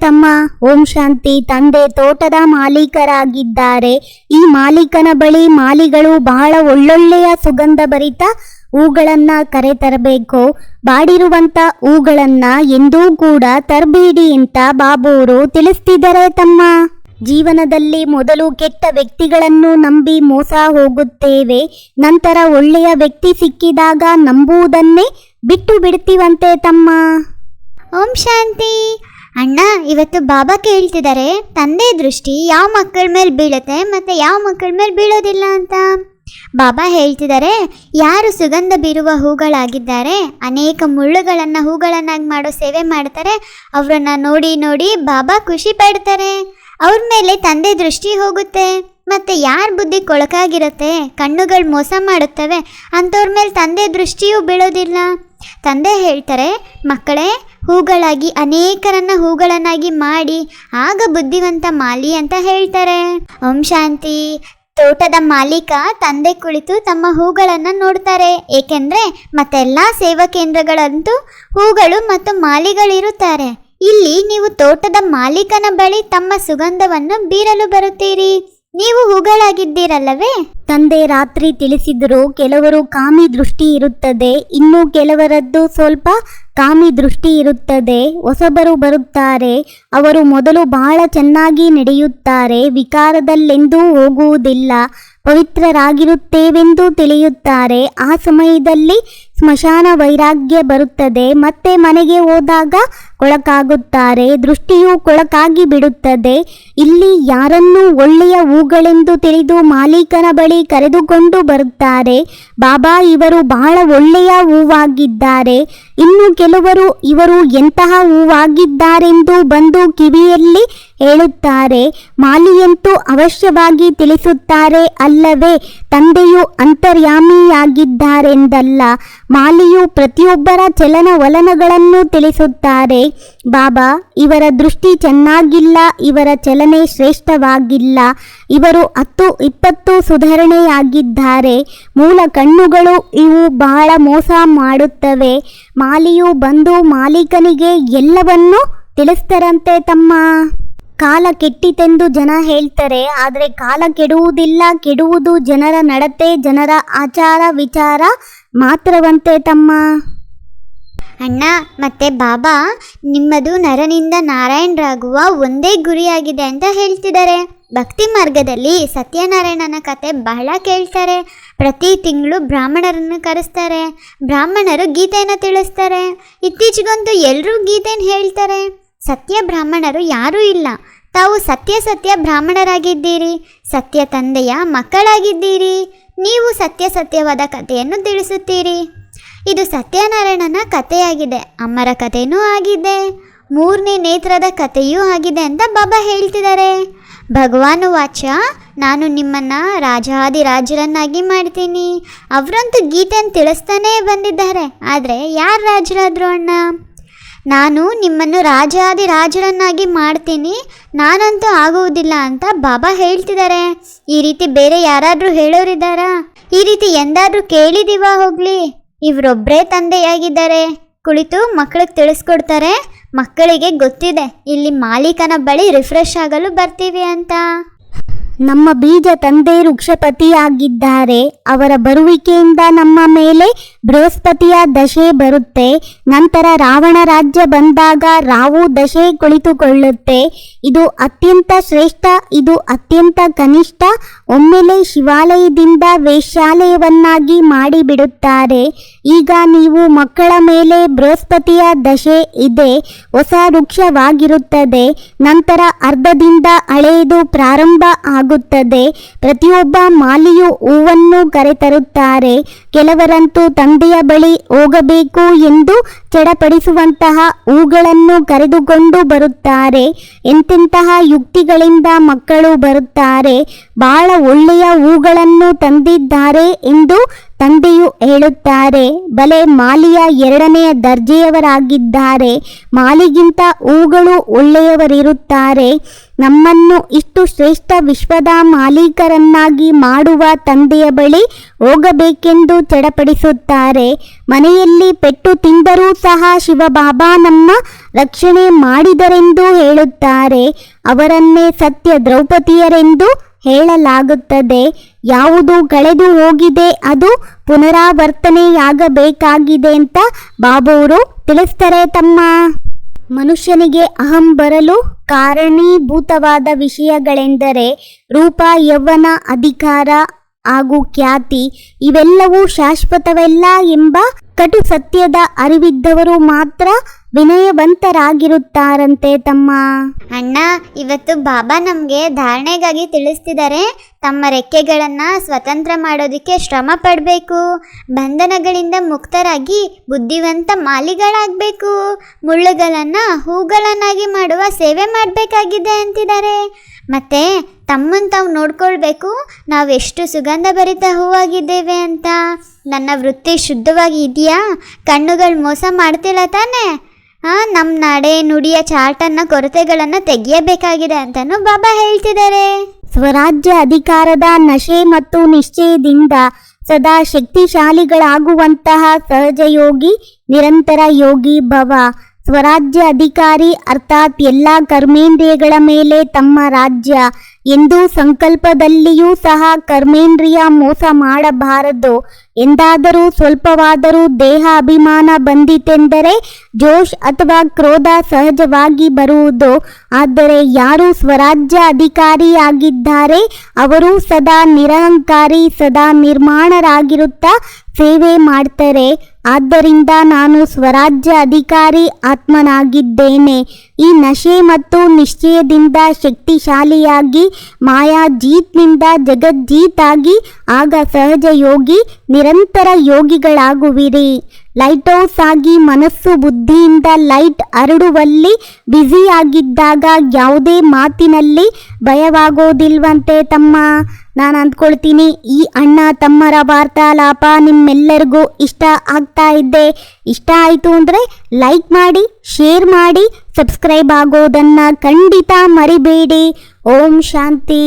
ತಮ್ಮ ಓಂ ಶಾಂತಿ ತಂದೆ ತೋಟದ ಮಾಲೀಕರಾಗಿದ್ದಾರೆ. ಈ ಮಾಲೀಕನ ಬಳಿ ಮಾಲಿಗಳು ಬಹಳ ಒಳ್ಳೊಳ್ಳೆಯ ಸುಗಂಧ ಭರಿತ ಹೂಗಳನ್ನ ಕರೆತರಬೇಕು ಬಾಡಿರುವಂತ ಹೂಗಳನ್ನ ಎಂದೂ ಕೂಡ ತರಬೇಡಿ ಅಂತ ಬಾಬೂರು ತಿಳಿಸ್ತಿದ್ದಾರೆ ತಮ್ಮ. ಜೀವನದಲ್ಲಿ ಮೊದಲು ಕೆಟ್ಟ ವ್ಯಕ್ತಿಗಳನ್ನು ನಂಬಿ ಮೋಸ ಹೋಗುತ್ತೇವೆ. ನಂತರ ಒಳ್ಳೆಯ ವ್ಯಕ್ತಿ ಸಿಕ್ಕಿದಾಗ ನಂಬುವುದನ್ನೇ ಬಿಟ್ಟು ಬಿಡ್ತೀವಂತೆ ತಮ್ಮ. ಓಂ ಶಾಂತಿ. ಅಣ್ಣ, ಇವತ್ತು ಬಾಬಾ ಕೇಳ್ತಿದ್ದಾರೆ ತಂದೆ ದೃಷ್ಟಿ ಯಾವ ಮಕ್ಕಳ ಮೇಲೆ ಬೀಳುತ್ತೆ ಮತ್ತು ಯಾವ ಮಕ್ಕಳ ಮೇಲೆ ಬೀಳೋದಿಲ್ಲ ಅಂತ. ಬಾಬಾ ಹೇಳ್ತಿದ್ದಾರೆ ಯಾರು ಸುಗಂಧ ಬೀರುವ ಹೂಗಳಾಗಿದ್ದಾರೆ, ಅನೇಕ ಮುಳ್ಳುಗಳನ್ನು ಹೂಗಳನ್ನಾಗಿ ಮಾಡೋ ಸೇವೆ ಮಾಡ್ತಾರೆ, ಅವರನ್ನ ನೋಡಿ ನೋಡಿ ಬಾಬಾ ಖುಷಿ ಪಡ್ತಾರೆ. ಅವ್ರ ಮೇಲೆ ತಂದೆ ದೃಷ್ಟಿ ಹೋಗುತ್ತೆ, ಮತ್ತು ಯಾರ ಬುದ್ಧಿ ಕೊಳಕಾಗಿರುತ್ತೆ, ಕಣ್ಣುಗಳು ಮೋಸ ಮಾಡುತ್ತವೆ, ಅಂಥವ್ರ ಮೇಲೆ ತಂದೆ ದೃಷ್ಟಿಯೂ ಬೀಳೋದಿಲ್ಲ. ತಂದೆ ಹೇಳ್ತಾರೆ, ಮಕ್ಕಳೇ ಹೂಗಳಾಗಿ ಅನೇಕರನ್ನ ಹೂಗಳನ್ನಾಗಿ ಮಾಡಿ ಆಗ ಬುದ್ಧಿವಂತ ಮಾಲಿ ಅಂತ ಹೇಳ್ತಾರೆ. ಓಂ ಶಾಂತಿ. ತೋಟದ ಮಾಲೀಕ ತಂದೆ ಕುಳಿತು ತಮ್ಮ ಹೂಗಳನ್ನು ನೋಡ್ತಾರೆ. ಏಕೆಂದ್ರೆ ಮತ್ತೆಲ್ಲ ಸೇವಾ ಕೇಂದ್ರಗಳಂತೂ ಹೂಗಳು ಮತ್ತು ಮಾಲಿಗಳಿರುತ್ತಾರೆ. ಇಲ್ಲಿ ನೀವು ತೋಟದ ಮಾಲೀಕನ ಬಳಿ ತಮ್ಮ ಸುಗಂಧವನ್ನು ಬೀರಲು ಬರುತ್ತೀರಿ. ನೀವು ಹೂಗಳಾಗಿದ್ದೀರಲ್ಲವೇ? ತಂದೆ ರಾತ್ರಿ ತಿಳಿಸಿದ್ರು ಕೆಲವರು ಕಾಮಿ ದೃಷ್ಟಿ ಇರುತ್ತದೆ, ಇನ್ನು ಕೆಲವರದ್ದು ಸ್ವಲ್ಪ ಕಾಮಿ ದೃಷ್ಟಿ ಇರುತ್ತದೆ. ಹೊಸಬರು ಬರುತ್ತಾರೆ, ಅವರು ಮೊದಲು ಬಹಳ ಚೆನ್ನಾಗಿ ನಡೆಯುತ್ತಾರೆ, ವಿಕಾರದಲ್ಲೆಂದೂ ಹೋಗುವುದಿಲ್ಲ, ಪವಿತ್ರರಾಗಿರುತ್ತೇವೆಂದು ತಿಳಿಯುತ್ತಾರೆ. ಆ ಸಮಯದಲ್ಲಿ ಸ್ಮಶಾನ ವೈರಾಗ್ಯ ಬರುತ್ತದೆ, ಮತ್ತೆ ಮನೆಗೆ ಹೋದಾಗ ಕೊಳಕಾಗುತ್ತಾರೆ, ದೃಷ್ಟಿಯು ಕೊಳಕಾಗಿ ಬಿಡುತ್ತದೆ. ಇಲ್ಲಿ ಯಾರನ್ನೂ ಒಳ್ಳೆಯ ಹೂಗಳೆಂದು ತಿಳಿದು ಮಾಲೀಕನ ಬಳಿ ಕರೆದುಕೊಂಡು ಬರುತ್ತಾರೆ. ಬಾಬಾ, ಇವರು ಬಹಳ ಒಳ್ಳೆಯ ಹೂವಾಗಿದ್ದಾರೆ. ಇನ್ನು ಕೆಲವರು, ಇವರು ಎಂತಹ ಹೂವಾಗಿದ್ದಾರೆಂದು ಬಂದು ಕಿವಿಯಲ್ಲಿ ಹೇಳುತ್ತಾರೆ. ಮಾಲಿಯಂತೂ ಅವಶ್ಯವಾಗಿ ತಿಳಿಸುತ್ತಾರೆ ಅಲ್ಲವೇ, ತಂದೆಯು ಅಂತರ್ಯಾಮಿಯಾಗಿದ್ದಾರೆಂದಲ್ಲ. ಮಾಲಿಯು ಪ್ರತಿಯೊಬ್ಬರ ಚಲನವಲನಗಳನ್ನು ತಿಳಿಸುತ್ತಾರೆ. ಬಾಬಾ, ಇವರ ದೃಷ್ಟಿ ಚೆನ್ನಾಗಿಲ್ಲ, ಇವರ ಚಲನೆ ಶ್ರೇಷ್ಠವಾಗಿಲ್ಲ. ಇವರು ಹತ್ತು, ಇಪ್ಪತ್ತು ಸುಧಾರಣೆಯಾಗಿದ್ದಾರೆ. ಮೂಲ ಕಣ್ಣುಗಳು ಇವು ಬಹಳ ಮೋಸ ಮಾಡುತ್ತವೆ. ಮಾಲಿಯು ಬಂದು ಮಾಲೀಕನಿಗೆ ಎಲ್ಲವನ್ನೂ ತಿಳಿಸ್ತಾರಂತೆ ತಮ್ಮ. ಕಾಲ ಕೆಟ್ಟಿತೆಂದು ಜನ ಹೇಳ್ತಾರೆ, ಆದರೆ ಕಾಲ ಕೆಡುವುದಿಲ್ಲ, ಕೆಡುವುದು ಜನರ ನಡತೆ, ಜನರ ಆಚಾರ ವಿಚಾರ ಮಾತ್ರವಂತೆ ತಮ್ಮ. ಅಣ್ಣ, ಮತ್ತೆ ಬಾಬಾ, ನಿಮ್ಮದು ನರನಿಂದ ನಾರಾಯಣರಾಗುವ ಒಂದೇ ಗುರಿಯಾಗಿದೆ ಅಂತ ಹೇಳ್ತಿದ್ದಾರೆ. ಭಕ್ತಿ ಮಾರ್ಗದಲ್ಲಿ ಸತ್ಯನಾರಾಯಣನ ಕತೆ ಬಹಳ ಕೇಳ್ತಾರೆ. ಪ್ರತಿ ತಿಂಗಳು ಬ್ರಾಹ್ಮಣರನ್ನು ಕರೆಸ್ತಾರೆ. ಬ್ರಾಹ್ಮಣರು ಗೀತೆಯನ್ನು ತಿಳಿಸ್ತಾರೆ. ಇತ್ತೀಚೆಗಂತೂ ಎಲ್ಲರೂ ಗೀತೆಯನ್ನು ಹೇಳ್ತಾರೆ. ಸತ್ಯ ಬ್ರಾಹ್ಮಣರು ಯಾರೂ ಇಲ್ಲ. ತಾವು ಸತ್ಯ ಸತ್ಯ ಬ್ರಾಹ್ಮಣರಾಗಿದ್ದೀರಿ. ಸತ್ಯ ತಂದೆಯ ಮಕ್ಕಳಾಗಿದ್ದೀರಿ. ನೀವು ಸತ್ಯ ಸತ್ಯವಾದ ಕಥೆಯನ್ನು ತಿಳಿಸುತ್ತೀರಿ. ಇದು ಸತ್ಯನಾರಾಯಣನ ಕಥೆಯಾಗಿದೆ. ಅಮ್ಮರ ಕಥೆನೂ ಆಗಿದೆ. ಮೂರನೇ ನೇತ್ರದ ಕಥೆಯೂ ಆಗಿದೆ ಅಂತ ಬಾಬಾ ಹೇಳ್ತಿದ್ದಾರೆ. ಭಗವಾನು ವಾಚ, ನಾನು ನಿಮ್ಮನ್ನು ರಾಜಾದಿರಾಜರನ್ನಾಗಿ ಮಾಡ್ತೀನಿ. ಅವರಂತೂ ಗೀತೆಯನ್ನು ತಿಳಿಸ್ತಾನೇ ಬಂದಿದ್ದಾರೆ. ಆದರೆ ಯಾರು ರಾಜರಾದ್ರು ಅಣ್ಣ? ನಾನು ನಿಮ್ಮನ್ನು ರಾಜಾದಿ ರಾಜರನ್ನಾಗಿ ಮಾಡ್ತೀನಿ. ನಾನಂತೂ ಆಗುವುದಿಲ್ಲ ಅಂತ ಬಾಬಾ ಹೇಳ್ತಿದ್ದಾರೆ. ಈ ರೀತಿ ಬೇರೆ ಯಾರಾದರೂ ಹೇಳೋರಿದ್ದಾರಾ? ಈ ರೀತಿ ಎಂದಾದರೂ ಕೇಳಿದೀವಾ ಹೋಗ್ಲಿ. ಇವರೊಬ್ಬರೇ ತಂದೆಯಾಗಿದ್ದಾರೆ. ಕುಳಿತು ಮಕ್ಕಳಿಗೆ ತಿಳಿಸ್ಕೊಡ್ತಾರೆ. ಮಕ್ಕಳಿಗೆ ಗೊತ್ತಿದೆ. ಇಲ್ಲಿ ಮಾಲೀಕನ ಬಳಿ ರಿಫ್ರೆಶ್ ಆಗಲು ಬರ್ತೀವಿ ಅಂತ. ನಮ್ಮ ಬೀಜ ತಂದೆ ವೃಕ್ಷಪತಿಯಾಗಿದ್ದಾರೆ. ಅವರ ಬರುವಿಕೆಯಿಂದ ನಮ್ಮ ಮೇಲೆ ಬೃಹಸ್ಪತಿಯ ದಶೆ ಬರುತ್ತೆ. ನಂತರ ರಾವಣ ರಾಜ್ಯ ಬಂದಾಗ ರಾವು ದಶೆ ಕುಳಿತುಕೊಳ್ಳುತ್ತೆ. ಇದು ಅತ್ಯಂತ ಶ್ರೇಷ್ಠ, ಇದು ಅತ್ಯಂತ ಕನಿಷ್ಠ. ಒಮ್ಮೆಲೆ ಶಿವಾಲಯದಿಂದ ವೇಶ್ಯಾಲಯವನ್ನಾಗಿ ಮಾಡಿಬಿಡುತ್ತಾರೆ. ಈಗ ನೀವು ಮಕ್ಕಳ ಮೇಲೆ ಬೃಹಸ್ಪತಿಯ ದಶೆ ಇದೆ. ಹೊಸ ವೃಕ್ಷವಾಗಿರುತ್ತದೆ. ನಂತರ ಅರ್ಧದಿಂದ ಹಳೆಯದು ಪ್ರಾರಂಭ ಆಗುತ್ತದೆ. ಪ್ರತಿಯೊಬ್ಬ ಮಾಲಿಯು ಹೂವನ್ನು ಕರೆತರುತ್ತಾರೆ. ಕೆಲವರಂತೂ ತಂದೆಯ ಬಳಿ ಹೋಗಬೇಕು ಎಂದು ಚಡಪಡಿಸುವಂತಹ ಹೂಗಳನ್ನು ಕರೆದುಕೊಂಡು ಬರುತ್ತಾರೆ. ಎಂತೆಂತಹ ಯುಕ್ತಿಗಳಿಂದ ಮಕ್ಕಳು ಬರುತ್ತಾರೆ. ಬಹಳ ಒಳ್ಳೆಯ ಹೂಗಳನ್ನು ತಂದಿದ್ದಾರೆ ಎಂದು ತಂದೆಯು ಹೇಳುತ್ತಾರೆ. ಬಲೆ ಮಾಲಿಯ ಎರಡನೆಯ ದರ್ಜೆಯವರಾಗಿದ್ದಾರೆ. ಮಾಲಿಗಿಂತ ಹೂಗಳು ಒಳ್ಳೆಯವರಿರುತ್ತಾರೆ. ನಮ್ಮನ್ನು ಇಷ್ಟು ಶ್ರೇಷ್ಠ ವಿಶ್ವದ ಮಾಲೀಕರನ್ನಾಗಿ ಮಾಡುವ ತಂದೆಯ ಬಳಿ ಹೋಗಬೇಕೆಂದು ಚಡಪಡಿಸುತ್ತಾರೆ. ಮನೆಯಲ್ಲಿ ಪೆಟ್ಟು ತಿಂದರೂ ಸಹ ಶಿವಬಾಬಾ ನಮ್ಮ ರಕ್ಷಣೆ ಮಾಡಿದರೆಂದು ಹೇಳುತ್ತಾರೆ. ಅವರನ್ನೇ ಸತ್ಯ ದ್ರೌಪದಿಯರೆಂದು ಹೇಳಲಾಗುತ್ತದೆ. ಯಾವುದು ಕಳೆದು ಹೋಗಿದೆ ಅದು ಪುನರಾವರ್ತನೆಯಾಗಬೇಕಾಗಿದೆ ಅಂತ ಬಾಬೂರು ತಿಳಿಸ್ತಾರೆ ತಮ್ಮ ಮನುಷ್ಯನಿಗೆ ಅಹಂ ಬರಲು ಕಾರಣೀಭೂತವಾದ ವಿಷಯಗಳೆಂದರೆ ರೂಪ ಯೌವನ ಅಧಿಕಾರ ಹಾಗೂ ಖ್ಯಾತಿ ಇವೆಲ್ಲವೂ ಶಾಶ್ವತವಲ್ಲ ಎಂಬ ಕಟು ಸತ್ಯದ ಅರಿವಿದ್ದವರು ಮಾತ್ರ ವಿನಯವಂತರಾಗಿರುತ್ತಾರಂತೆ ತಮ್ಮ. ಅಣ್ಣ, ಇವತ್ತು ಬಾಬಾ ನಮಗೆ ಧಾರಣೆಗಾಗಿ ತಿಳಿಸ್ತಿದ್ದಾರೆ. ತಮ್ಮ ರೆಕ್ಕೆಗಳನ್ನು ಸ್ವತಂತ್ರ ಮಾಡೋದಕ್ಕೆ ಶ್ರಮ ಪಡಬೇಕು. ಬಂಧನಗಳಿಂದ ಮುಕ್ತರಾಗಿ ಬುದ್ಧಿವಂತ ಮಾಲಿಗಳಾಗಬೇಕು. ಮುಳ್ಳುಗಳನ್ನು ಹೂಗಳನ್ನಾಗಿ ಮಾಡುವ ಸೇವೆ ಮಾಡಬೇಕಾಗಿದೆ ಅಂತಿದ್ದಾರೆ. ಮತ್ತು ತಮ್ಮನ್ನು ತಾವು ನೋಡ್ಕೊಳ್ಬೇಕು. ನಾವು ಎಷ್ಟು ಸುಗಂಧ ಭರಿತ ಹೂವಾಗಿದ್ದೇವೆ ಅಂತ. ನನ್ನ ವೃತ್ತಿ ಶುದ್ಧವಾಗಿ ಇದೆಯಾ? ಕಣ್ಣುಗಳು ಮೋಸ ಮಾಡ್ತಿಲ್ಲ ತಾನೇ? ಹಾಂ ನಮ್ಮ ನಡೆ ನುಡಿಯ ಚಾಟನ್ನು ಕೊರತೆಗಳನ್ನು ತೆಗೆಯಬೇಕಾಗಿದೆ ಅಂತಲೂ ಬಾಬಾ ಹೇಳ್ತಿದ್ದಾರೆ. ಸ್ವರಾಜ್ಯ ಅಧಿಕಾರದ ನಶೆ ಮತ್ತು ನಿಶ್ಚಯದಿಂದ ಸದಾ ಶಕ್ತಿಶಾಲಿಗಳಾಗುವಂತಹ ಸಹಜ ಯೋಗಿ, ನಿರಂತರ ಯೋಗಿ ಭವ. ಸ್ವರಾಜ್ಯ ಅಧಿಕಾರಿ ಅರ್ಥಾತ್ ಎಲ್ಲ ಕರ್ಮೇಂದ್ರಿಯಗಳ ಮೇಲೆ ತಮ್ಮ ರಾಜ್ಯ. ಎಂದು ಸಂಕಲ್ಪದಲ್ಲಿಯೂ ಸಹ ಕರ್ಮೇಂದ್ರಿಯ ಮೋಸ ಮಾಡಬಾರದು. ಎಂದಾದರೂ ಸ್ವಲ್ಪವಾದರೂ ದೇಹ ಅಭಿಮಾನ ಬಂದಿತೆಂದರೆ ಜೋಶ್ ಅಥವಾ ಕ್ರೋಧ ಸಹಜವಾಗಿ ಬರುವುದು. ಆದರೆ ಯಾರು ಸ್ವರಾಜ್ಯ ಅಧಿಕಾರಿಯಾಗಿದ್ದಾರೆ, ಅವರು ಸದಾ ನಿರಹಂಕಾರಿ, ಸದಾ ನಿರ್ಮಾಣರಾಗಿರುತ್ತಾ ಸೇವೆ ಮಾಡ್ತಾರೆ. ಆದ್ದರಿಂದ ನಾನು ಸ್ವರಾಜ್ಯ ಅಧಿಕಾರಿ ಆತ್ಮನಾಗಿದ್ದೇನೆ. ಈ ನಶೆ ಮತ್ತು ನಿಶ್ಚಯದಿಂದ ಶಕ್ತಿಶಾಲಿಯಾಗಿ, ಮಾಯಾಜೀತ್ನಿಂದ ಜಗಜ್ಜೀತ್ ಆಗಿ ಆಗ ಸಹಜ ಯೋಗಿ ನಿರಂತರ ಯೋಗಿಗಳಾಗುವಿರಿ. ಲೈಟ್ ಹೌಸ್ ಆಗಿ ಮನಸ್ಸು ಬುದ್ಧಿಯಿಂದ ಲೈಟ್ ಹರಡುವಲ್ಲಿ ಬ್ಯುಸಿಯಾಗಿದ್ದಾಗ ಯಾವುದೇ ಮಾತಿನಲ್ಲಿ ಭಯವಾಗೋದಿಲ್ವಂತೆ ತಮ್ಮ. ನಾನು ಅಂದ್ಕೊಳ್ತೀನಿ, ಈ ಅಣ್ಣ ತಮ್ಮರ ವಾರ್ತಾಲಾಪ ನಿಮ್ಮೆಲ್ಲರಿಗೂ ಇಷ್ಟ ಆಗ್ತಾ ಇದ್ದೆ. ಇಷ್ಟ ಆಯಿತು ಅಂದರೆ ಲೈಕ್ ಮಾಡಿ, ಶೇರ್ ಮಾಡಿ, ಸಬ್ಸ್ಕ್ರೈಬ್ ಆಗೋದನ್ನು ಖಂಡಿತ ಮರಿಬೇಡಿ. ಓಂ ಶಾಂತಿ.